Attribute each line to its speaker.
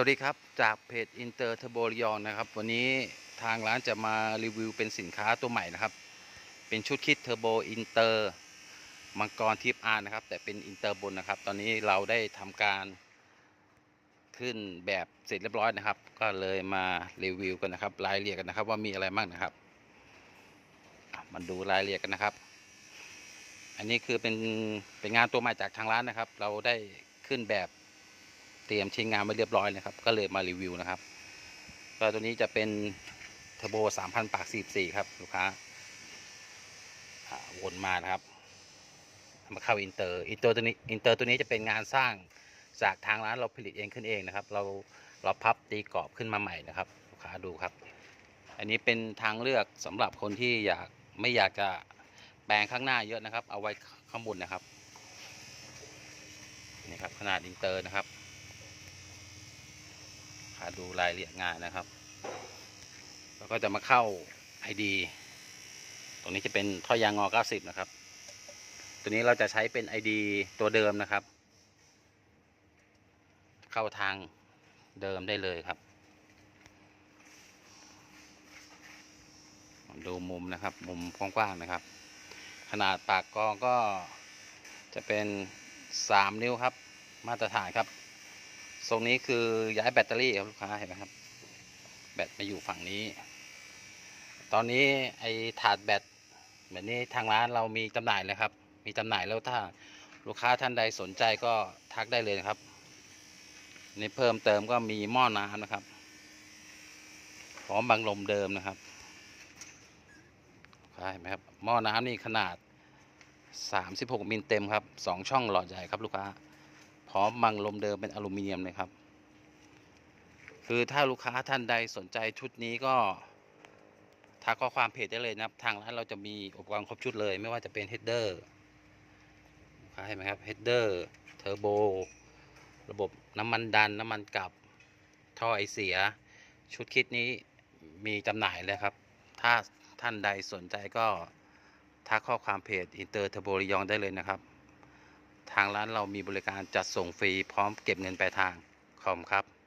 Speaker 1: วัสดีครับ จากเพจอินเตอร์เทอร์โบยอนนะครับ วันนี้ทางร้านจะมารีวิวเป็นสินค้าตัวใหม่นะครับ เป็นชุดคิดเทอร์โบอินเตอร์มังกรทิปอาร์นะครับ แต่เป็นอินเตอร์บนนะครับ ตอนนี้เราได้ทำการขึ้นแบบเสร็จเรียบร้อยนะครับ ก็เลยมารีวิวกันนะครับ รายละเอียดกันนะครับ ว่ามีอะไรบ้างนะครับมาดูรายละเอียดกันนะครับ อันนี้คือเป็นเป็นงานตัวใหม่จากทางร้านนะครับ เราได้ขึ้นแบบ เตรียมชิ้นงานไว้เรียบร้อยนะครับ ก็เลยมารีวิวนะครับก็ตัวนี้จะเป็นเทอร์โบ3,000 ปาก 44 ครับ ลูกค้าวนมานะครับ มาเข้าอินเตอร์อินเตอร์ตัวนี้อินเตอร์ตัวนี้จะเป็นงานสร้างจากทางร้านเราผลิตเองขึ้นเองนะครับ เราเราพับตีกรอบขึ้นมาใหม่นะครับ ลูกค้าดูครับ อันนี้เป็นทางเลือกสำหรับคนที่อยากไม่อยากจะแปลงข้างหน้าเยอะนะครับ เอาไว้ข้างบนนะครับนี่ครับขนาดอินเตอร์นะครับ ดูรายละเอียดงานนะครับ แล้วก็จะมาเข้า ID ตรงนี้จะเป็นท่อยางงอ 90 นะครับ ตัวนี้เราจะใช้เป็น ID ตัวเดิมนะครับ เข้าทางเดิมได้เลยครับ ดูมุมนะครับ มุมกว้างๆนะครับ ขนาดปากกรองก็จะเป็น 3 นิ้วครับ มาตรฐานครับ ทรงนี้คือย้ายแบตเตอรี่ครับลูกค้าเห็นไหมครับ แบตมาอยู่ฝั่งนี้ ตอนนี้ไอถาดแบตแบบนี้ทางร้านเรามีจำหน่ายเลยครับ มีจำหน่ายแล้วถ้าลูกค้าท่านใดสนใจก็ทักได้เลยครับนี่เพิ่มเติมก็มีหม้อน้ำนะครับพร้อมบังลมเดิมนะครับเห็นไหมครับหม้อน้ำนี่ขนาด 36 มิลเต็มครับ 2 ช่องหลอดใหญ่ครับลูกค้า พร้อมบังลมเดิมเป็นอลูมิเนียมเลยครับ คือถ้าลูกค้าท่านใดสนใจชุดนี้ก็ทักข้อความเพจได้เลยนะครับ ทางร้านเราจะมีอุปกรณ์ครบชุดเลย ไม่ว่าจะเป็นเฮดเดอร์ลูกค้าเห็นไหมครับเฮดเดอร์เทอร์โบระบบน้ำมันดันน้ำมันกลับท่อไอเสีย ชุดคิดนี้มีจำหน่ายเลยครับ ถ้าท่านใดสนใจก็ทักข้อความเพจอินเตอร์เทอร์โบรยองได้เลยนะครับางร้านเรามีบริการจัดส่งฟรีพร้อมเก็บเงินปลายทางขอบคุณครับ